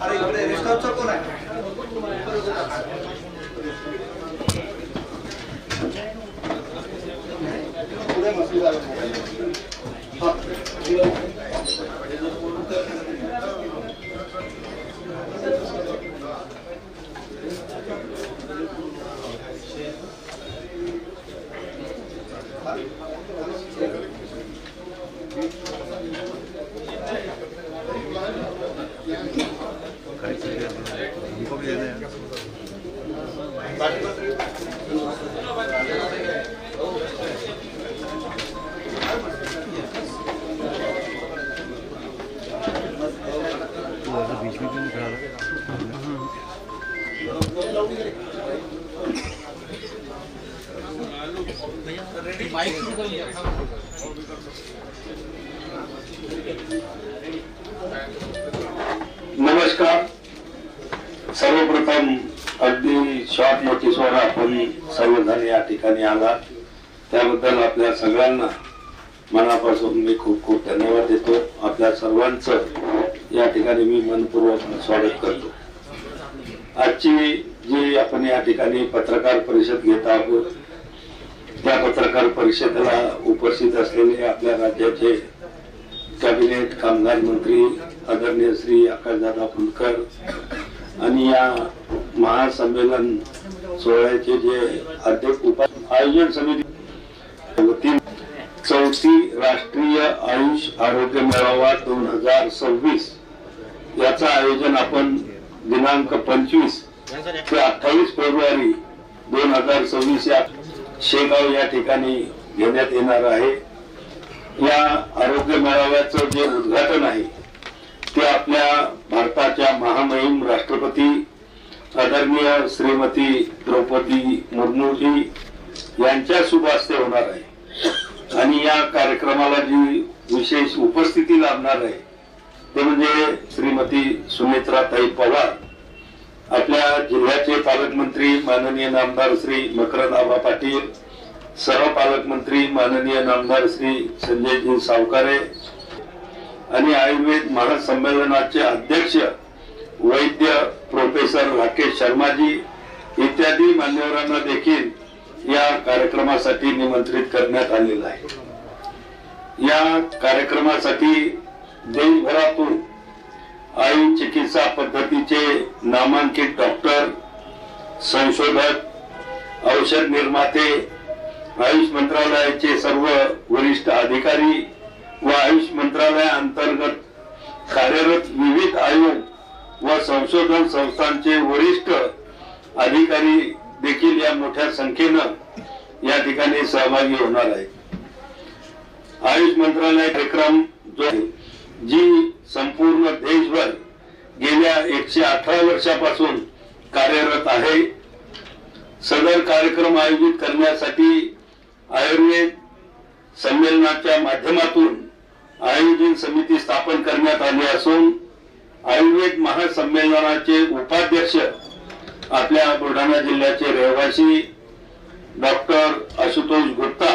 अरे इकडे रेस्ट हाऊसचा कोण आहे? पुढे नमस्कार. सर्वप्रथम अगदी शॉर्ट नोटीसवर आपण सर्वजण या ठिकाणी आला त्याबद्दल आपल्या सगळ्यांना मनापासून मी खूप खूप धन्यवाद देतो. आपल्या सर्वांचं या ठिकाणी मी मनपूर्वक स्वागत करतो. आजची जी आपण या ठिकाणी पत्रकार परिषद घेत आहोत त्या पत्रकार परिषदेला उपस्थित असलेले आपल्या राज्याचे कॅबिनेट कामगार मंत्री आदरणीय श्री आकाशदादा फुलकर आणि या महासंमेलन सोहळ्याचे जे अध्यक्ष उपा आयोजन समिती वतीने चौथी राष्ट्रीय आयुष आरोग्य मेळावा दोन हजार सव्वीस याचं आयोजन आपण दिनांक पंचवीस ते अठ्ठावीस फेब्रुवारी दोन हजार सव्वीस या शेगाव या ठिकाणी घेण्यात येणार आहे. या आरोग्य मेळाव्याचं जे उद्घाटन आहे ते आपल्या भारताच्या महामहिम राष्ट्रपती आदरणीय श्रीमती द्रौपदी मुर्मूजी यांच्या शुभ हस्ते होणार आहे. आणि या कार्यक्रमाला जी विशेष उपस्थिती लाभणार आहे ते म्हणजे श्रीमती सुमित्राताई पवार. जिल्ह्याचे पालकमंत्री माननीय नामदार श्री मकरंद पाटील सर्व पालकमंत्री माननीय नामदार श्री संजयजी सावकारे आणि आयुर्वेद संमेलनाचे अध्यक्ष वैद्य प्रोफेसर राकेश शर्माजी इत्यादी मान्यवरांना देखील या कार्यक्रमासाठी निमंत्रित करण्यात आलेलं आहे. या कार्यक्रमासाठी देशभरातून आयुष चिकित्सा पद्धतीचे नामांकित डॉक्टर संशोधक औषध निर्माते आयुष मंत्रालयाचे सर्व वरिष्ठ अधिकारी व आयुष मंत्रालया अंतर्गत कार्यरत विविध आयोग व संशोधन संस्थांचे वरिष्ठ अधिकारी देखील या मोठ्या संख्येनं या ठिकाणी सहभागी होणार आहे आयुष मंत्रालय कार्यक्रम जो आहे, जी संपूर्ण देशभर गेल्या एकशे अठरा वर्षापासून कार्यरत आहे सदर कार्यक्रम आयोजित करण्यासाठी आयुर्वेद संमेलनाच्या माध्यमातून आयोजन समिती स्थापन करण्यात आली असून आयुर्वेद महासंमेलनाचे उपाध्यक्ष आपल्या बुलढाणा जिल्ह्याचे रहिवासी डॉक्टर आशुतोष गुप्ता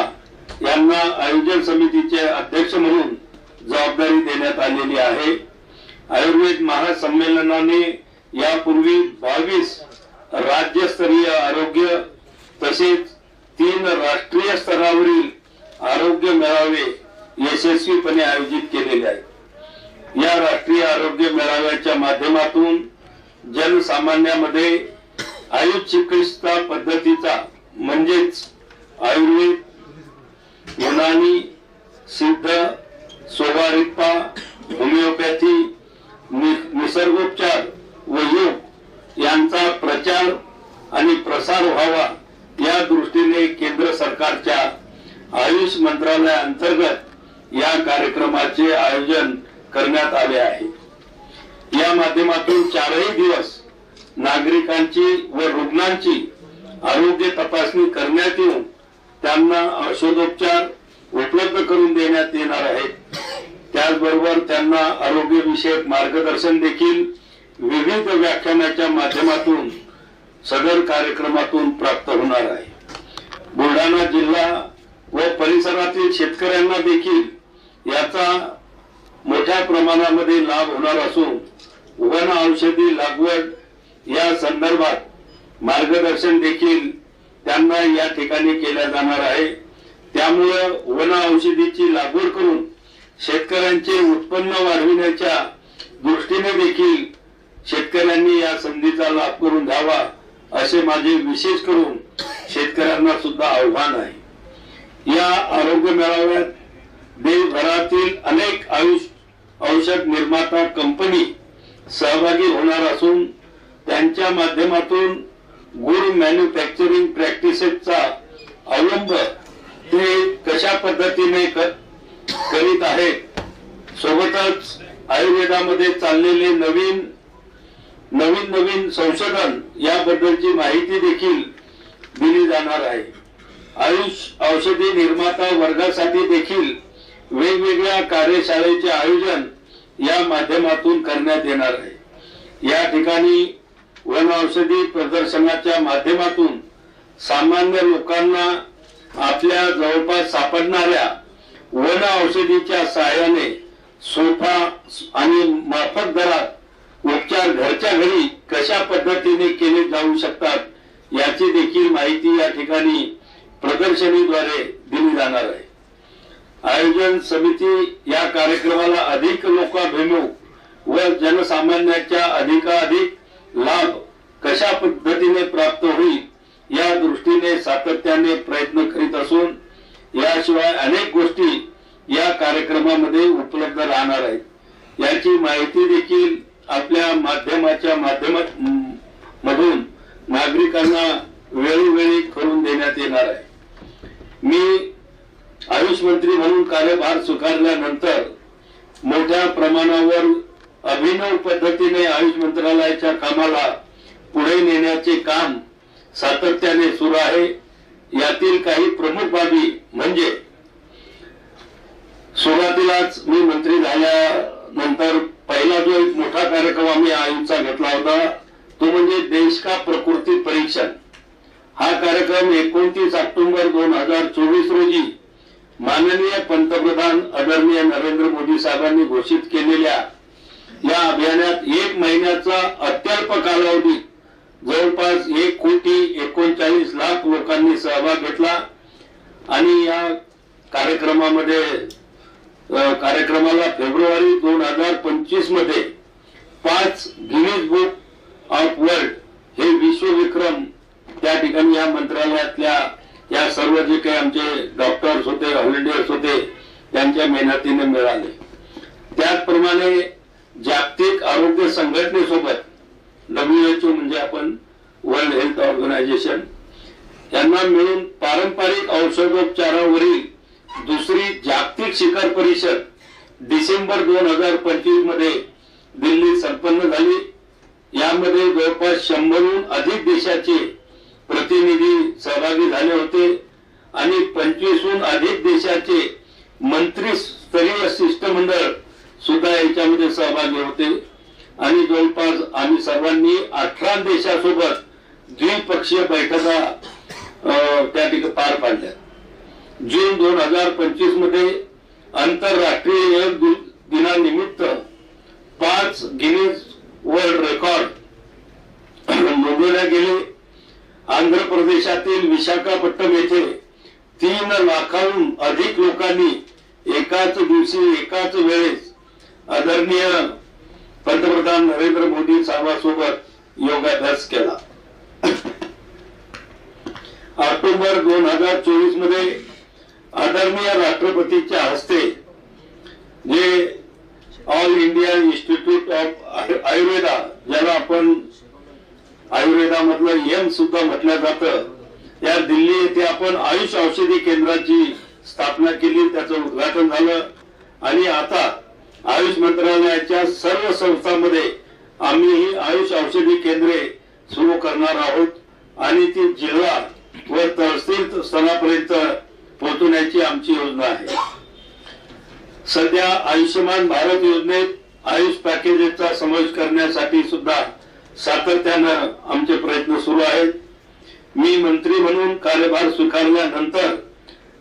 यांना आयोजन समितीचे अध्यक्ष म्हणून जबाबदारी देण्यात आलेली आहे. आयुर्वेद महासंमेलनाने यापूर्वी बावीस राज्यस्तरीय आरोग्य तसेच तीन राष्ट्रीय स्तरावरील आरोग्य मेळावे यशस्वीपणे आयोजित केलेले आहेत. या राष्ट्रीय आरोग्य मेळाव्याच्या माध्यमातून जनसामान्यामध्ये आयुष चिकित्सा पद्धतीचा म्हणजेच आयुर्वेद युनानी सिद्ध सोबारिप्पा होमिओपॅथी निसर्गोपचार व योग यांचा प्रचार आणि प्रसार व्हावा या दृष्टीने केंद्र सरकारच्या आयुष मंत्रालयाअंतर्गत या कार्यक्रमाचे आयोजन करण्यात आले आहे. या माध्यमातून चारही दिवस नागरिकांची व रुग्णांची आरोग्य तपासणी करण्यात येऊन त्यांना औषधोपचार उपलब्ध करून देण्यात येणार आहे त्यांना आरोग्यविषयक मार्गदर्शन देखील विविध व्याख्यानाच्या माध्यमातून सदर कार्यक्रमातून प्राप्त होणार आहे. बुलढाणा जिल्हा व परिसरातील शेतकऱ्यांना देखील याचा मोठ्या प्रमाणामध्ये लाभ होणार असून वन औषधी लागवड या संदर्भात मार्गदर्शन देखील त्यांना या ठिकाणी केल्या जाणार आहे. त्यामुळं वन औषधीची लागवड करून शेतकऱ्यांचे उत्पन्न वाढविण्याच्या दृष्टीने देखील शेतकऱ्यांनी या संधीचा लाभ करून घ्यावा असे माझे विशेष करून शेतकऱ्यांना सुद्धा आव्हान आहे. या आरोग्य मेळाव्यात देशभरातील अनेक आयुष औषध निर्माता कंपनी सहभागी होणार असून त्यांच्या माध्यमातून गुड मॅन्युफॅक्चरिंग प्रॅक्टिसेसचा अवलंब ते कशा पद्धतीने करीत आहेत सोबतच आयुर्वेदामध्ये चाललेले नवीन नवीन नवीन संशोधन याबद्दलची माहिती देखील दिली जाणार आहे. आयुष औषधी निर्माता वर्गासाठी देखील वेगवेगळ्या कार्यशाळेचे आयोजन या माध्यमातून करण्यात येणार आहे. या ठिकाणी वन औषधी प्रदर्शनाच्या माध्यमातून सामान्य लोकांना आपल्या जवळपास सापडणाऱ्या वन औषधीच्या सहाय्याने सोफा आणि माफक दरात उपचार घरच्या घरी कशा पद्धतीने केले जाऊ शकतात याची देखील माहिती या ठिकाणी प्रदर्शनीद्वारे दिली जाणार आहे. आयोजन समिती या कार्यक्रमाला अधिक लोकाभिमुख व जनसामान्याच्या अधिकाधिक लाभ कशा पद्धतीने प्राप्त होईल या दृष्टीने सातत्याने प्रयत्न करीत असून याशिवाय अनेक गोष्टी या कार्यक्रमामध्ये उपलब्ध राहणार आहेत. याची माहिती देखील आपल्या माध्यमाच्या माध्यमात मधून नागरिकांना वेळोवेळी करून देण्यात येणार आहे. मी आयुष मंत्री म्हणून कार्यभार स्वीकारल्यानंतर मोठ्या प्रमाणावर अभिनव पद्धतीने आयुष मंत्रालयाच्या कामाला पुढे नेण्याचे काम सातत्याने सुरू आहे. यातील काही प्रमुख बाबी म्हणजे सुरुवातीलाच मी मंत्री झाल्यानंतर पहिला जो एक मोठा कार्यक्रम आम्ही आयुषचा घेतला होता तो म्हणजे देश का प्रकृती परीक्षण. हा कार्यक्रम एकोणतीस ऑक्टोबर दोन हजार चोवीस रोजी माननीय पंतप्रधान आदरणीय नरेंद्र मोदी साहेबांनी घोषित केलेल्या या अभियानात एक महिन्याचा अत्यल्प कालावधीत जवळपास एक कोटी एकोणचाळीस लाख लोकांनी सहभाग घेतला आणि या कार्यक्रमामध्ये कार्यक्रमाला फेब्रुवारी दोन हजार पंचवीसमध्ये पाच गिनीज बुक ऑफ वर्ल्ड हे विश्वविक्रम त्या ठिकाणी या मंत्रालयातल्या या सर्व जे काही आमचे डॉक्टर्स होते व्हॉलेंटियर्स होते त्यांच्या मेहनतीने मिळाले. त्याचप्रमाणे जागतिक आरोग्य संघटनेसोबत डब्ल्यूएचओ म्हणजे आपण वर्ल्ड हेल्थ ऑर्गनायझेशन यांना मिळून पारंपरिक औषधोपचारावरील दुसरी जागतिक शिखर परिषद डिसेंबर दोन हजार पंचवीसमध्ये दिल्लीत संपन्न झाली. यामध्ये जवळपास शंभरहून अधिक देशाचे प्रतिनिधी सहभागी झाले होते आणि पंचवीसहून अधिक देशाचे मंत्री स्तरीय शिष्टमंडळ सुद्धा याच्यामध्ये सहभागी होते. आणि जवळपास आम्ही सर्वांनी अठरा देशासोबत द्विपक्षीय बैठका त्या ठिकाणी पार पाडल्या. जून दोन हजार पंचवीसमध्ये आंतरराष्ट्रीय योग दिनानिमित्त पाच गिनीज वर्ल्ड रेकॉर्ड नोंदवल्या गेले. आंध्र प्रदेशातील विशाखापट्टणम येथे तीन लाखाहून अधिक लोकांनी एकाच दिवशी एकाच वेळेस आदरणीय पंतप्रधान नरेंद्र मोदी साहेबांसोबत योगाभ्यास केला. ऑक्टोबर दोन हजार चोवीसमध्ये आदरणीय राष्ट्रपतीच्या हस्ते जे All India Institute of Ayurveda ज्याला आपण आयुर्वेदामधलं यम सुद्धा म्हटलं जातं या दिल्ली येथे आपण आयुष औषधी केंद्राची स्थापना केली त्याचं उद्घाटन झालं. आणि आता आयुष मंत्रालयाच्या सर्व संस्थांमध्ये आम्ही ही आयुष औषधी केंद्रे सुरू करणार आहोत. आणि ती जिल्हा व तहसील स्तरापर्यंत पोहोचवण्याची आमची योजना आहे. सध्या आयुष्यमान भारत योजनेत आयुष पॅकेजेसचा समावेश करण्यासाठी सुद्धा सातत्यानं आमचे प्रयत्न सुरू आहेत. मी मंत्री म्हणून कार्यभार स्वीकारल्यानंतर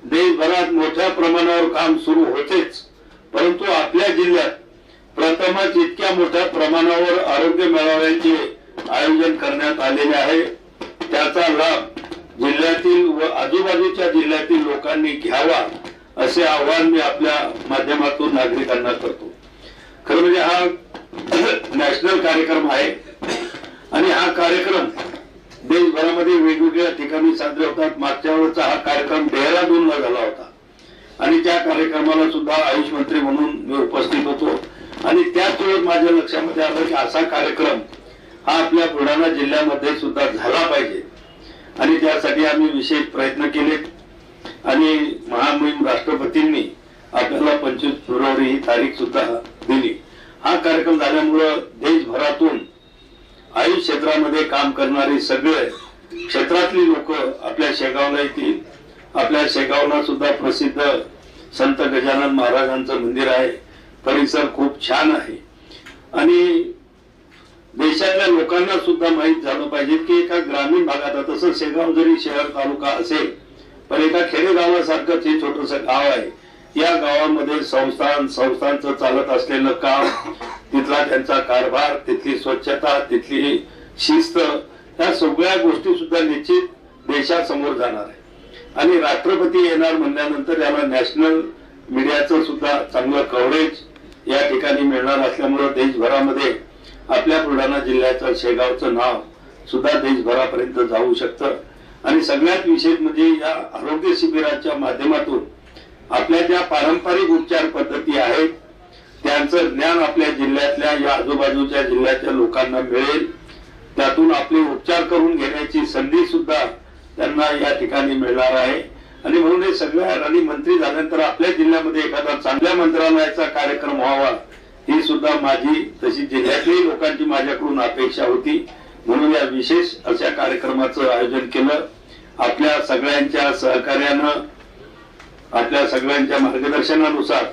देशभरात मोठ्या प्रमाणावर काम सुरू होतेच. परंतु आपल्या जिल्ह्यात प्रथमच इतक्या मोठ्या प्रमाणावर आरोग्य मेळाव्याचे आयोजन करण्यात आलेले आहे. त्याचा लाभ जिल्ह्यातील व आजूबाजूच्या जिल्ह्यातील लोकांनी घ्यावा असे आव्हान मी आपल्या माध्यमातून नागरिकांना करतो. खरं म्हणजे हा नॅशनल कार्यक्रम आहे आणि हा कार्यक्रम देशभरामध्ये वेगवेगळ्या ठिकाणी साजरे होतात. मागच्या वेळचा हा कार्यक्रम डेहराडूनला झाला होता. आणि त्या कार्यक्रमाला सुद्धा आयुष मंत्री म्हणून मी उपस्थित होतो. आणि त्याच वेळेस माझ्या लक्षामध्ये आलं की असा कार्यक्रम हा आपल्या बुलढाणा जिल्ह्यामध्ये सुद्धा झाला पाहिजे. आणि त्यासाठी आम्ही विशेष प्रयत्न केले. आणि महामहिम राष्ट्रपतींनी आपल्याला पंचवीस फेब्रुवारी ही तारीख सुद्धा दिली. हा कार्यक्रम झाल्यामुळं देशभरातून आयुष क्षेत्रामध्ये काम करणारे सगळे क्षेत्रातली लोक आपल्या शेगावला येतील आपल्या शेगावला सुद्धा प्रसिद्ध संत गजानन महाराजांचं मंदिर आहे. परिसर खूप छान आहे. आणि देशातल्या लोकांना सुद्धा माहीत झालं पाहिजे की एका ग्रामीण भागात तसं शेगाव जरी शहर तालुका असेल पण एका खेडेगावासारखंच हे छोटस गाव आहे. या गावामध्ये संस्थान संस्थांचं चालत असलेलं काम तिथला त्यांचा कारभार तिथली स्वच्छता तिथली शिस्त या सगळ्या गोष्टी सुद्धा निश्चित देशासमोर जाणार आहे आणि राष्ट्रपती येणार म्हणल्यानंतर याला नॅशनल मीडियाचं सुद्धा चांगलं कव्हरेज या ठिकाणी मिळणार असल्यामुळं देशभरामध्ये आपल्या बुलढाणा जिल्ह्याचं शेगावचं नाव सुद्धा देशभरापर्यंत जाऊ शकतं. आणि सगळ्यात विशेष म्हणजे या आरोग्य शिबिराच्या माध्यमातून आपल्या ज्या पारंपरिक उपचार पद्धती आहेत त्यांचं ज्ञान आपल्या जिल्ह्यातल्या या आजूबाजूच्या जिल्ह्याच्या लोकांना मिळेल. त्यातून आपले उपचार करून घेण्याची संधी सुद्धा त्यांना या ठिकाणी मिळणार आहे. आणि म्हणून हे सगळ्या आणि मंत्री झाल्यानंतर आपल्या जिल्ह्यामध्ये एखादा चांगल्या मंत्रालयाचा कार्यक्रम व्हावा ही सुद्धा माझी तशी जिल्ह्यातल्याही लोकांची माझ्याकडून अपेक्षा होती. म्हणून या विशेष अशा कार्यक्रमाचं आयोजन केलं. आपल्या सगळ्यांच्या सहकार्यानं आपल्या सगळ्यांच्या मार्गदर्शनानुसार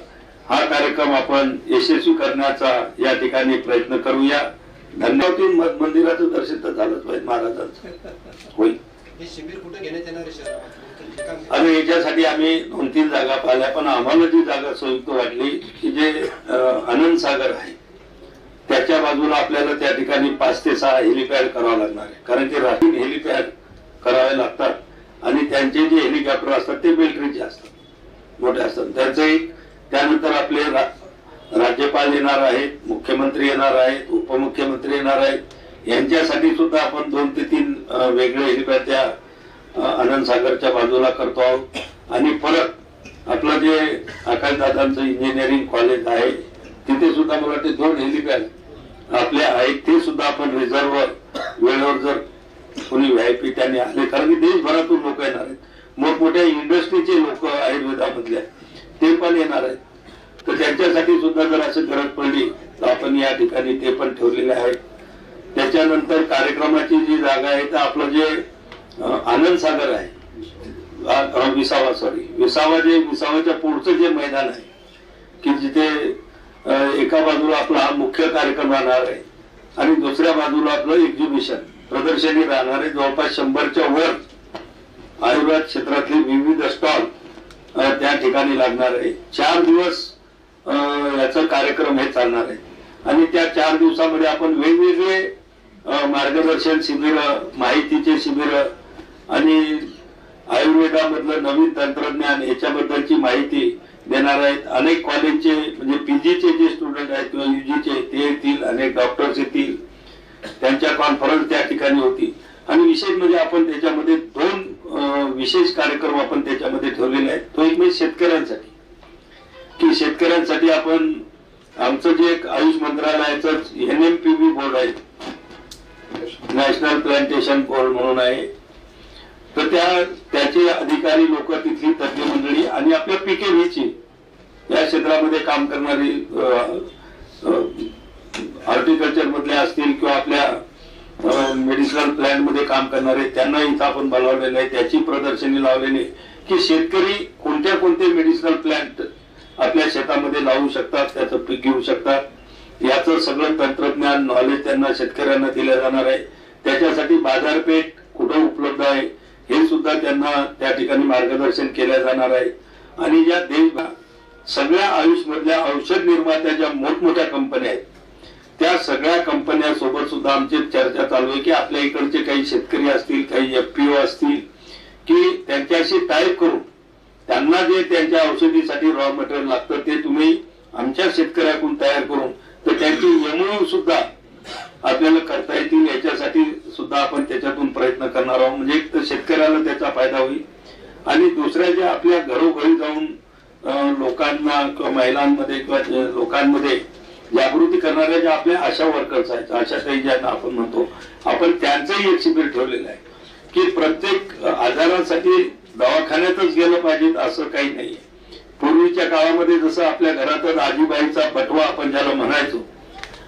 हा कार्यक्रम आपण यशस्वी करण्याचा या ठिकाणी प्रयत्न करूया. धन्यवाद. मंदिराचं दर्शन तर झालंच पाहिजे महाराजांचं. होईल. हे आणि याच्यासाठी आम्ही दोन तीन जागा पाहिल्या पण आम्हाला जी जागा संयुक्त वाटली की जे आनंद सागर आहे त्याच्या बाजूला आपल्याला त्या ठिकाणी पाच ते सहा हेलिपॅड करावं लागणार आहे. कारण ते राखीव हेलिपॅड करावे लागतात आणि त्यांचे जे हेलिकॉप्टर असतात ते मिलिटरीचे असतात. मोठे असतात. त्यांचं त्यानंतर आपले राज्यपाल येणार आहेत मुख्यमंत्री येणार आहेत उपमुख्यमंत्री येणार आहेत यांच्यासाठी सुद्धा आपण दोन ते तीन वेगळे हेलिपॅड त्या आनंद सागरच्या बाजूला करतो आहोत. आणि परत आपलं जे आकाशदादांचं इंजिनिअरिंग कॉलेज आहे तिथे सुद्धा मला वाटते दोन हेलिपॅड आपले आहेत ते सुद्धा आपण रिझर्व वेळेवर जर कोणी व्हायपी त्याने आले कारण की देशभरातून लोक येणार आहेत. मोठमोठ्या इंडस्ट्रीचे लोक आयुर्वेदामधले ते पण येणार आहेत. तर त्यांच्यासाठी सुद्धा जर असं गरज पडली तर आपण या ठिकाणी ते पण ठेवलेले आहेत. त्याच्यानंतर कार्यक्रमाची जी जागा आहे तर आपलं जे आनंद सागर आहे विसावा सॉरी विसावा जे विसावाच्या पुढचं जे मैदान आहे की जिथे एका बाजूला आपला हा मुख्य कार्यक्रम राहणार आहे आणि दुसऱ्या बाजूला आपलं एक्झिबिशन प्रदर्शनी राहणार आहे जवळपास शंभरच्या वर आयुर्वेद क्षेत्रातले विविध स्टॉल त्या ठिकाणी लागणार आहे. चार दिवस याचा कार्यक्रम हे चालणार आहे. आणि त्या चार दिवसामध्ये आपण वेगवेगळे मार्गदर्शन शिबिर माहितीचे शिबिर आणि आयुर्वेदामधलं नवीन तंत्रज्ञान याच्याबद्दलची माहिती देणार आहेत. अनेक कॉलेजचे म्हणजे पीजीचे जे स्टुडंट आहेत किंवा युजीचे ते येतील अनेक डॉक्टर्स येतील. त्यांच्या कॉन्फरन्स त्या ठिकाणी होती आणि विशेष म्हणजे आपण त्याच्यामध्ये दोन विशेष कार्यक्रम आपण त्याच्यामध्ये ठेवलेले आहेत. तो एक म्हणजे शेतकऱ्यांसाठी. की शेतकऱ्यांसाठी आपण आमचं जे एक आयुष मंत्रालयाचं N M P B board आहे नॅशनल प्लांटेशन बोर्ड म्हणून आहे. तर त्या त्याचे अधिकारी लोक तिथली तज्ञ मंडळी आणि आपल्या पिके व्हीची या क्षेत्रामध्ये काम करणारी हॉर्टिकल्चर मधले असतील किंवा आपल्या मेडिसिनल प्लॅनमध्ये काम करणारे त्यांना इथं आपण बोलावलेलं आहे. त्याची प्रदर्शनी लावलेली आहे की शेतकरी कोणत्या कोणते मेडिसिनल प्लॅन्ट आपल्या शेतामध्ये लावू शकतात त्याचं पीक घेऊ शकतात. याचं सगळं तंत्रज्ञान नॉलेज त्यांना शेतकऱ्यांना दिलं जाणार आहे. त्याच्यासाठी बाजारपेठ कुठं उपलब्ध आहे हे सुद्धा त्यांना त्या ठिकाणी मार्गदर्शन केलं जाणार आहे. आणि ज्या देशभर सगळ्या आयुषमधल्या औषध निर्मात्या ज्या मोठमोठ्या कंपन्या आहेत त्या सगळ्या कंपन्या सोबत सुद्धा आमची चर्चा चालू आहे की आपल्या इकडचे काही शेतकरी असतील काही एफपीओ असतील की त्यांच्याशी टाईप करून त्यांना जे त्यांच्या औषधीसाठी रॉ मटेरियल लागतं ते तुम्ही आमच्या शेतकऱ्याकडून तयार करून तर त्यांची एमओयू सुद्धा आपल्याला करता येतील याच्यासाठी सुद्धा आपण त्याच्यातून प्रयत्न करणार आहोत. म्हणजे एक तर शेतकऱ्याला त्याचा फायदा होईल. आणि दुसऱ्या ज्या आपल्या घरोघरी जाऊन लोकांना किंवा महिलांमध्ये किंवा लोकांमध्ये जागृती करणाऱ्या ज्या आपल्या आशा वर्कर्स आहेत आशा काही ज्यांना आपण म्हणतो आपण त्यांचंही एक शिबिर ठेवलेलं आहे की प्रत्येक आजारासाठी दवाखान्यातच गेलं पाहिजे असं काही नाहीये. पूर्वीच्या काळामध्ये जसं आपल्या घरातच आजीबाईचा बटवा आपण ज्याला म्हणायचो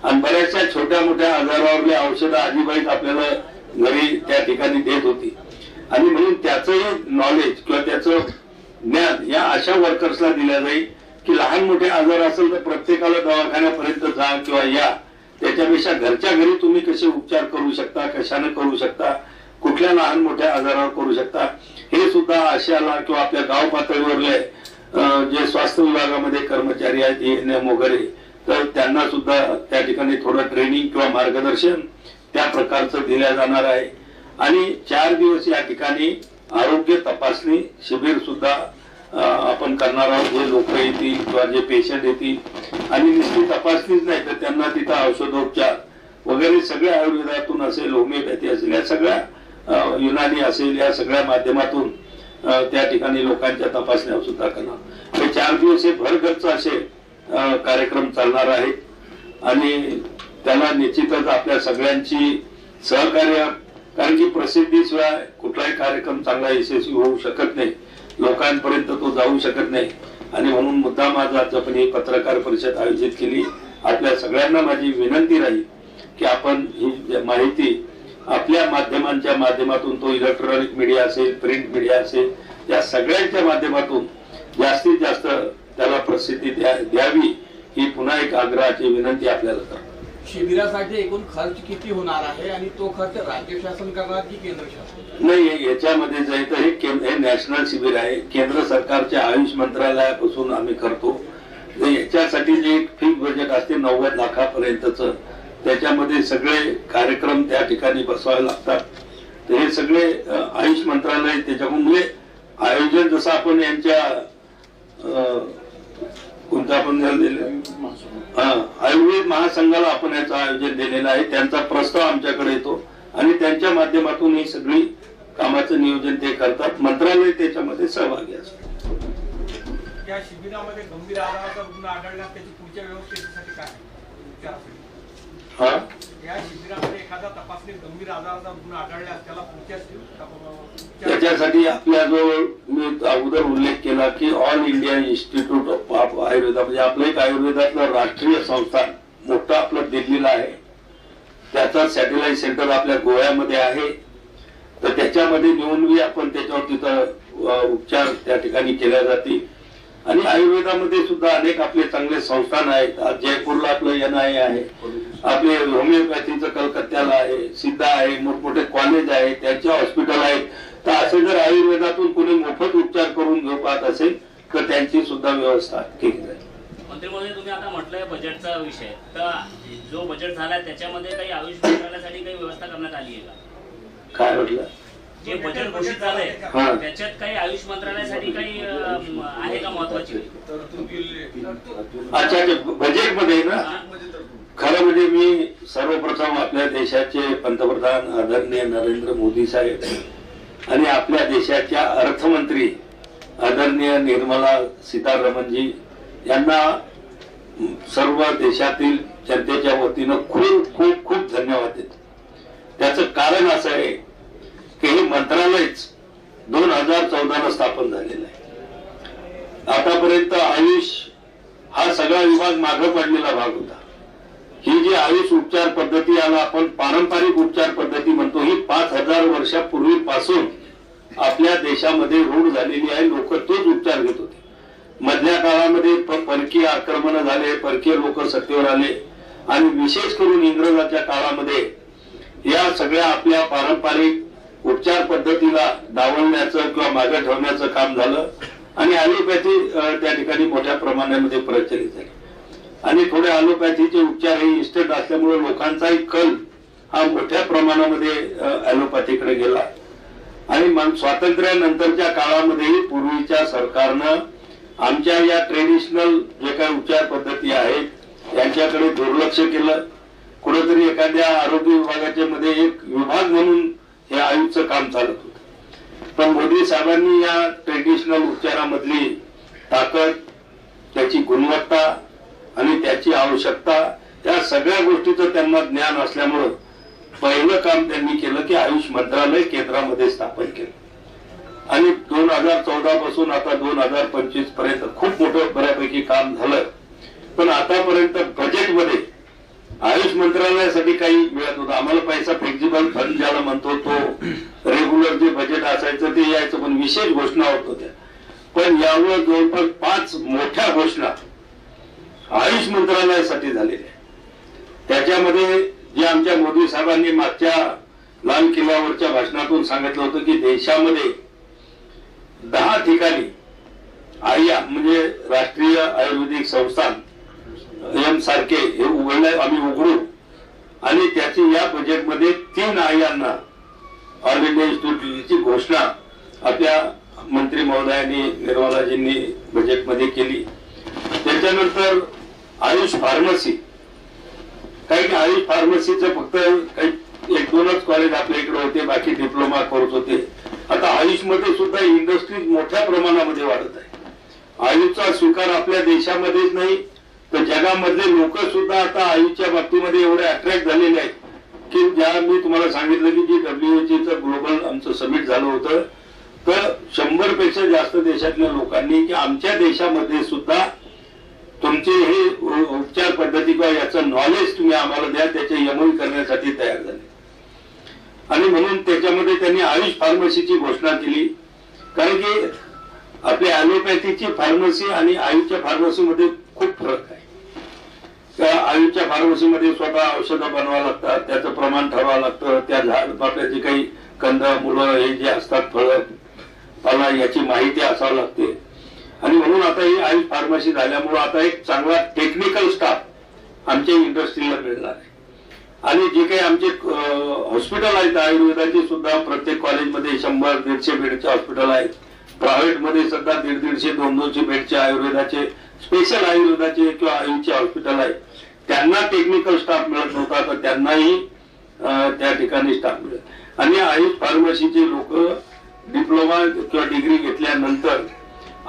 आणि बऱ्याचशा छोट्या मोठ्या आजारावरली औषधं आजीबाईच आपल्याला घरी त्या ठिकाणी देत होती. आणि म्हणून त्याचंही नॉलेज किंवा त्याचं ज्ञान या अशा वर्कर्सला दिल्या जाईल की लहान मोठे आजार असेल तर प्रत्येकाला दवाखान्यापर्यंत जा किंवा या. त्याच्यापेक्षा घरच्या घरी तुम्ही कसे उपचार करू शकता कशाने करू शकता कुठल्या लहान मोठ्या आजारावर करू शकता हे सुद्धा आशाला किंवा आपल्या गाव पातळीवरले जे स्वास्थ्य विभागामध्ये कर्मचारी आहेत एएनएम वगैरे तर त्यांना सुद्धा त्या ठिकाणी थोडं ट्रेनिंग किंवा मार्गदर्शन त्या प्रकारचं दिल्या जाणार आहे. आणि चार दिवस या ठिकाणी आरोग्य तपासणी शिबिर सुद्धा आपण करणार आहोत. जे लोक येतील किंवा जे पेशंट येतील. आणि नुसती तपासणीच नाही तर त्यांना तिथं औषधोपचार वगैरे सगळ्या आयुर्वेदातून असेल होमिओपॅथी असेल या सगळ्या युनानी असेल या सगळ्या माध्यमातून त्या ठिकाणी लोकांच्या तपासण्या सुद्धा करणार. चार दिवस हे भरगच्च असेल. कार्यक्रम चालणार आहेत आणि त्याला निश्चितच आपल्या सगळ्यांची सहकार्य कारण की प्रसिद्धीशिवाय कुठलाही कार्यक्रम चांगला यशस्वी होऊ शकत नाही. लोकांपर्यंत तो जाऊ शकत नाही. आणि म्हणून मुद्दा माझा आज आपण ही पत्रकार परिषद आयोजित केली. आपल्या सगळ्यांना माझी विनंती राहील की आपण ही माहिती आपल्या माध्यमांच्या माध्यमातून तो इलेक्ट्रॉनिक मीडिया असेल प्रिंट मीडिया असेल या सगळ्यांच्या माध्यमातून जास्तीत जास्त त्याला प्रसिद्धी द्या- द्यावी ही पुन्हा एक आग्रहाची विनंती आपल्याला करतो. शिबिरासाठी एकूण खर्च किती होणार आहे आणि तो खर्च राज्य शासन करणार की केंद्र शासन? नाही याच्यामध्ये जे आहे तर हे केंद्र हे नॅशनल शिबिर आहे. केंद्र सरकारच्या आयुष मंत्रालयापासून आम्ही करतो. याच्यासाठी जे फिक्स बजेट असते नव्वद लाखापर्यंतच त्याच्यामध्ये सगळे कार्यक्रम त्या ठिकाणी बसवावे लागतात. तर हे सगळे आयुष मंत्रालय त्याच्याकडून म्हणजे आयोजन जसं आपण यांच्या कोणतं आपण हा, आयुर्वेद महासंघाला आपण याचं आयोजन दिलेलं आहे. त्यांचा प्रस्ताव आमच्याकडे येतो. आणि त्यांच्या माध्यमातून ही सगळी कामाचं नियोजन ते करतात. मंत्रालय त्याच्यामध्ये सहभागी असतात या शिबिरामध्ये गंभीर आजाराचा रुग्ण आढळल्यास त्याची पुढच्या व्यवस्थेसाठी काय? हा? शिबिरामध्ये एखादा गंभीर आजाराचा रुग्ण आढळल्यास त्याला पुढच्या त्याच्यासाठी आपल्याजवळ मी अगोदर उल्लेख केला की All India Institute of Ayurveda म्हणजे आपलं एक आयुर्वेदातलं राष्ट्रीय संस्थान मोठं आपलं दिल्लीला आहे. त्याचा सॅटेलाइट सेंटर आपल्या गोव्यामध्ये आहे. तर त्याच्यामध्ये नेऊन बी आपण त्याच्यावर तिथं उपचार त्या ठिकाणी केल्या जातील. आणि आयुर्वेदामध्ये सुद्धा अनेक आपले चांगले संस्थान आहेत. आज जयपूरला आपलं एन आय आहे. आपले होमिओपॅथीचं कलकत्त्याला आहे सिद्धा आहे मोठमोठे कॉलेज आहे त्यांचे हॉस्पिटल आहेत. तर असे जर आयुर्वेदातून कोणी मोफत उपचार करून घेऊ पाहत असेल तर त्यांची सुद्धा व्यवस्था केली जाईल मंत्री महोदय तुम्ही आता म्हटलंय बजेटचा विषय. तर जो बजेट झालाय त्याच्यामध्ये काही आयुष मंत्रालयासाठी काही व्यवस्था करण्यात आली आहे का? काय म्हटलं? जे बजेट घोषित झालंय. त्याच्यात काही आयुष मंत्रालयासाठी काही आहे का महत्वाची? अच्छा अच्छा. बजेटमध्ये ना? खरं म्हणजे मी सर्वप्रथम आपल्या देशाचे पंतप्रधान आदरणीय नरेंद्र मोदी साहेब आणि आपल्या देशाच्या अर्थमंत्री आदरणीय निर्मला सीतारमणजी यांना सर्व देशातील जनतेच्या वतीनं खूप खूप खूप धन्यवाद देतो. त्याचं कारण असं आहे की हे मंत्रालयच दोन हजार चौदाला स्थापन झालेलं आहे. आतापर्यंत आयुष हा सगळा विभाग मागं पडलेला भाग होता. ही जी आयुष उपचार पद्धती याला आपण पारंपरिक उपचार पद्धती म्हणतो ही पाच हजार वर्षापूर्वीपासून आपल्या देशामध्ये रूढ झालेली आहे. लोक तोच उपचार घेत होते. मधल्या काळामध्ये परकीय आक्रमण झाले परकीय लोक सत्तेवर आले. आणि विशेष करून इंग्रजाच्या काळामध्ये या सगळ्या आपल्या पारंपरिक उपचार पद्धतीला डावलण्याचं किंवा मागे ठेवण्याचं काम झालं. आणि अॅलोपॅथी त्या ठिकाणी मोठ्या प्रमाणामध्ये प्रचलित झाली. आणि थोडे अॅलोपॅथीचे उपचार हे इन्स्टंट असल्यामुळे लोकांचाही कल हा मोठ्या प्रमाणामध्ये अॅलोपॅथीकडे गेला. आणि मग स्वातंत्र्यानंतरच्या काळामध्येही पूर्वीच्या सरकारनं आमच्या या ट्रेडिशनल जे काही उपचार पद्धती आहेत यांच्याकडे दुर्लक्ष केलं. कुठेतरी एखाद्या आरोग्य विभागाच्या मध्ये एक विभाग म्हणून हे आयुषचं काम चालत होतं. पण मोदी साहेबांनी या ट्रेडिशनल उपचारामधली ताकद त्याची गुणवत्ता आणि त्याची आवश्यकता त्या सगळ्या गोष्टीचं त्यांना ज्ञान असल्यामुळं पहिलं काम त्यांनी केलं की आयुष मंत्रालय केंद्रामध्ये स्थापन केलं. आणि दोन हजार चौदा पासून आता दोन हजार पंचवीसपर्यंत खूप मोठं बऱ्यापैकी काम झालं. पण आतापर्यंत बजेटमध्ये आयुष मंत्रालयासाठी काही मिळत होतं आम्हाला पैसा फ्लेक्झिबल फंड ज्याला म्हणतो तो रेग्युलर जे बजेट असायचं ते यायचं पण विशेष घोषणा होत होत्या. पण यावर जवळपास पाच मोठ्या घोषणा आयुष मंत्रालयासाठी झालेल्या त्याच्यामध्ये जे आमच्या मोदी साहेबांनी मागच्या लाल किल्ल्यावरच्या भाषणातून सांगितलं होतं की देशामध्ये दहा ठिकाणी आय्या म्हणजे राष्ट्रीय आयुर्वेदिक संस्थान एम सारखे हे उघडले आम्ही उघडू. आणि त्याची या बजेटमध्ये तीन आयांना ऑल इन्स्टिट्यूटची घोषणा आपल्या मंत्री महोदयांनी निर्मलाजींनी बजेटमध्ये केली. त्याच्यानंतर आयुष फार्मसी काही आयुष फार्मसीचं फक्त काही एक दोनच कॉलेज आपल्या इकडे होते बाकी डिप्लोमा कोर्स होते. आता आयुषमध्ये सुद्धा इंडस्ट्रीज मोठ्या प्रमाणामध्ये वाढत आहे. आयुषचा स्वीकार आपल्या देशामध्येच नाही तर जगामधले लोक सुद्धा आता आईच्या बाबतीमध्ये एवढे अट्रॅक्ट झालेले आहेत की ज्या मी तुम्हाला सांगितलं की जी डब्ल्यूएचचं ग्लोबल आमचं समिट झालं होतं तर शंभरपेक्षा जास्त देशातल्या लोकांनी की आमच्या देशामध्ये सुद्धा तुमचे हे उपचार पद्धती किंवा याचं नॉलेज तुम्ही आम्हाला द्या त्याचे यमन करण्यासाठी तयार झाले. आणि म्हणून त्याच्यामध्ये त्यांनी आयुष फार्मसीची घोषणा केली. कारण की आपल्या अॅलोपॅथीची फार्मसी आणि आयुषच्या फार्मसीमध्ये खूप फरक आहे. त्या आयुषच्या फार्मसीमध्ये स्वतः औषधं बनवावं लागतात त्याचं प्रमाण ठरवावं लागतं त्या झाड आपल्या जे काही कंद मुलं हे जे असतात फळं पाला याची माहिती असावं लागते. आणि म्हणून आता ही आयुष फार्मसी झाल्यामुळं आता एक चांगला टेक्निकल स्टाफ आमच्या इंडस्ट्रीला मिळणार आहे. आणि जे काही आमचे हॉस्पिटल आहेत आयुर्वेदाचे सुद्धा प्रत्येक कॉलेजमध्ये शंभर दीडशे बेडचे हॉस्पिटल आहेत. प्रायव्हेटमध्ये मध्ये सुद्धा दीड दीडशे दोन दोनशे बेडचे आयुर्वेदाचे स्पेशल आयुर्वेदाचे किंवा आयुषचे हॉस्पिटल आहेत त्यांना टेक्निकल स्टाफ मिळत नव्हता तर त्यांनाही त्या ठिकाणी स्टाफ मिळत. आणि आयुष फार्मसीचे लोक डिप्लोमा किंवा डिग्री घेतल्यानंतर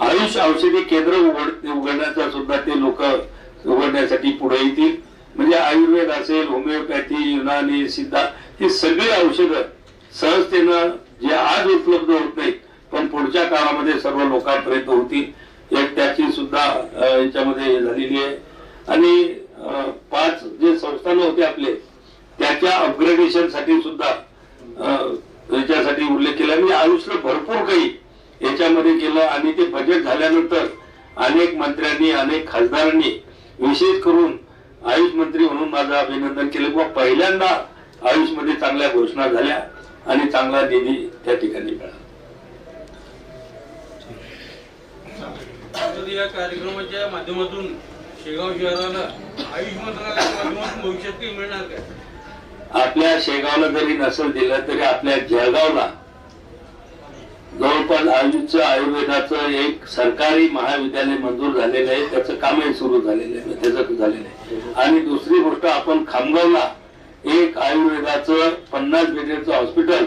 आयुष औषधी केंद्र उघड उघडण्याचा सुद्धा ते लोक उघडण्यासाठी पुढे येतील. म्हणजे आयुर्वेद असेल होमिओपॅथी युनानी सिद्धा ही सगळी औषधं सहजतेनं जे आज उपलब्ध होत नाहीत पण पुढच्या काळामध्ये सर्व लोकांपर्यंत होतील. एक त्याची सुद्धा यांच्यामध्ये याच्यामध्ये हे झालेली आहे. आणि पाच जे संस्थान होते आपले त्याच्या अपग्रेडेशनसाठी सुद्धा याच्यासाठी उल्लेख केला. म्हणजे आयुष्य भरपूर काही याच्यामध्ये केलं आणि ते बजेट झाल्यानंतर अनेक मंत्र्यांनी अनेक खासदारांनी विशेष करून आयुष मंत्री म्हणून माझं अभिनंदन केलं. किंवा पहिल्यांदा आयुषमध्ये चांगल्या घोषणा झाल्या आणि चांगला निधी त्या ठिकाणी मिळाला. या कार्यक्रमाच्या माध्यमातून शेगाव शहराला आयुष मंत्रालयाच्या भविष्यात काही मिळणार काय? आपल्या शेगावला जरी नसेल दिलं तरी आपल्या जळगावला जवळपास आयुषचं आयुर्वेदाचं एक सरकारी महाविद्यालय मंजूर झालेलं आहे. त्याचं कामही सुरू झालेलं आहे त्याचं झालेलं आहे. आणि दुसरी गोष्ट आपण खामगावला एक आयुर्वेदाचं पन्नास बेडेडचं हॉस्पिटल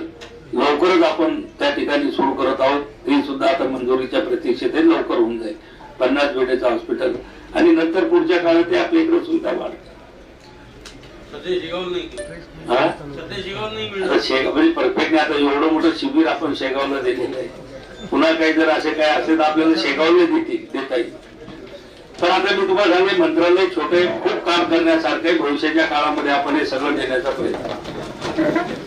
लवकरच आपण त्या ठिकाणी सुरू करत आहोत. ती सुद्धा आता मंजुरीच्या प्रतीक्षेत लवकर होऊन जाईल. पन्नास बेडेचं हॉस्पिटल. आणि नंतर पुढच्या काळात ते आपल्या इकडे सुविधा वाढ सध्या शेगाव नाही. हा? सध्या शेगाव नाही आता मिळणार शेगाव म्हणजे परफेक्टली आता एवढं मोठं शिबिर आपण शेगावला दिलेलं आहे. पुन्हा काही जर असे काय असेल तर आपल्याला शेगावला देतील देता येईल. पण आता मी तुम्हाला सांगेन मंत्रालय छोटे खूप काम करण्यासारखं भविष्याच्या काळामध्ये आपण हे सगळं देण्याचा प्रयत्न.